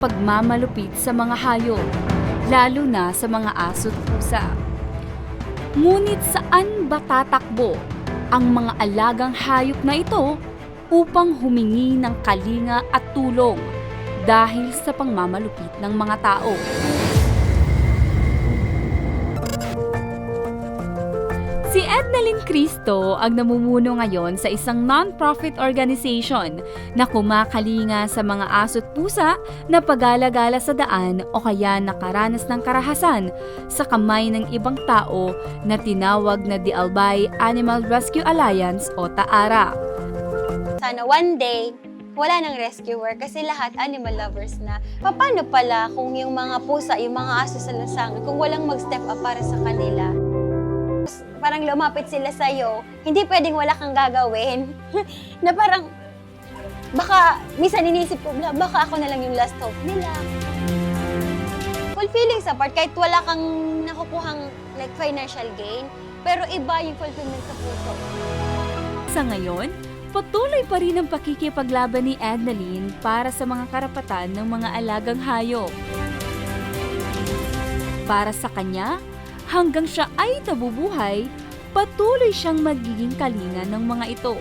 pagmamalupit sa mga hayop, lalo na sa mga aso't pusa. Ngunit saan ba tatakbo ang mga alagang hayop na ito upang humingi ng kalinga at tulong dahil sa pangmamalupit ng mga tao? Si Ednalyn Cristo ang namumuno ngayon sa isang non-profit organization na kumakalinga sa mga aso't pusa na pagala-gala sa daan o kaya nakaranas ng karahasan sa kamay ng ibang tao na tinawag na The Albay Animal Rescue Alliance o TAARA. Sana one day, wala nang rescuer kasi lahat animal lovers na. Paano pala kung yung mga pusa, yung mga aso sa lasangan, kung walang mag-step up para sa kanila? Parang lumapit sila sa'yo, hindi pwedeng wala kang gagawin. na parang, baka, minsan inisip ko, "Bla, baka ako na lang yung last hope nila. Fulfilling sa part, kahit wala kang nakukuhang like financial gain, pero iba yung fulfillment sa puso. Sa ngayon, patuloy pa rin ang pakikipaglaban ni Ednalyn para sa mga karapatan ng mga alagang hayop. Para sa kanya, hanggang siya ay nabubuhay, patuloy siyang magiging kalinga ng mga ito.